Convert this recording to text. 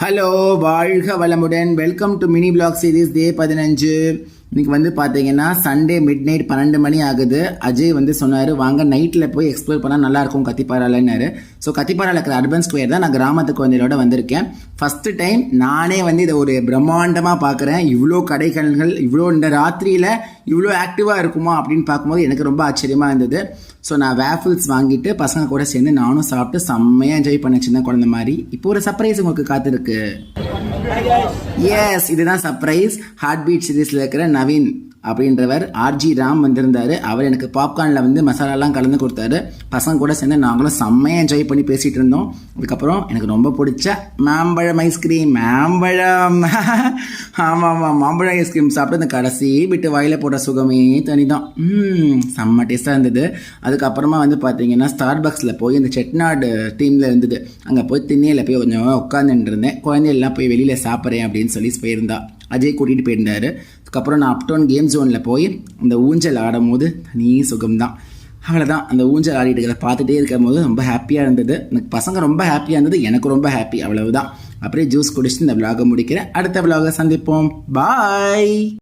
Hello வாழ்க வளமுடன். Welcome to mini blog series day பதினஞ்சு. இன்னைக்கு வந்து பார்த்தீங்கன்னா சண்டே மிட் நைட் பன்னெண்டு மணி ஆகுது. அஜய் வந்து சொன்னார் வாங்க நைட்டில் போய் எக்ஸ்ப்ளோர் பண்ணால் நல்லாயிருக்கும் கத்திப்பாராலன்னாரு. ஸோ கத்திப்பாரால இருக்கிற அர்பன் ஸ்கொயர் தான் நான் கிராமத்து குழந்தைகளோட வந்திருக்கேன். ஃபஸ்ட்டு டைம் நானே வந்து இதை ஒரு பிரம்மாண்டமாக பார்க்குறேன் இவ்வளோ கடைகள்கள் இவ்வளோ இந்த ராத்திரியில் இவ்வளோ ஆக்டிவாக இருக்குமா அப்படின்னு பார்க்கும்போது எனக்கு ரொம்ப ஆச்சரியமாக இருந்தது. ஸோ நான் வேஃபிள்ஸ் வாங்கிட்டு பசங்க கூட சேர்ந்து நானும் சாப்பிட்டு செம்மையாக என்ஜாய் பண்ண சின்ன குழந்தை மாதிரி. இப்போ ஒரு சர்ப்ரைஸ் உங்களுக்கு காத்திருக்கு. எஸ் இதுதான் சர்ப்ரைஸ் ஹார்ட் பீட் சீரீஸில் இருக்கிற நவீன். அப்படின்றவர் ஆர்ஜி ராம் வந்திருந்தார். அவர் எனக்கு பாப்கார்னில் வந்து மசாலாலாம் கலந்து கொடுத்தாரு. பசங்க கூட சேர்ந்து நாங்களும் செம்மையாக என்ஜாய் பண்ணி பேசிகிட்டு இருந்தோம். அதுக்கப்புறம் எனக்கு ரொம்ப பிடிச்ச மாம்பழம் ஐஸ்கிரீம் மாம்பழம். ஆமாம் ஆமாம் மாம்பழம் ஐஸ்கிரீம் சாப்பிட்டு அந்த கடைசி விட்டு வாயில் போடுற சுகமே தனி தான் செம்ம டேஸ்ட்டாக இருந்தது. அதுக்கப்புறமா வந்து பார்த்தீங்கன்னா ஸ்டார் பக்ஸில் போய் இந்த செட்நாடு டீமில் இருந்தது. அங்கே போய் திண்ணையில் போய் கொஞ்சம் உட்காந்துட்டு இருந்தேன். குழந்தையெல்லாம் போய் வெளியில் சாப்பிட்றேன் அப்படின்னு சொல்லி போயிருந்தா. அஜய் கூட்டிகிட்டு போயிருந்தார். அதுக்கப்புறம் நான் அப்டவுன் கேம் ஜோனில் போய் அந்த ஊஞ்சல் ஆடும் போது தனி சுகம்தான். அவ்வளோதான் அந்த ஊஞ்சல் ஆடிட்டு இருக்கிறத பார்த்துட்டே இருக்கும் போது ரொம்ப ஹாப்பியாக இருந்தது. எனக்கு பசங்க ரொம்ப ஹாப்பியாக இருந்தது. எனக்கு ரொம்ப ஹாப்பி அவ்வளவுதான். அப்படியே ஜூஸ் குடிச்சிட்டு இந்த விலாகை முடிக்கிறேன். அடுத்த விலாகை சந்திப்போம். பாய்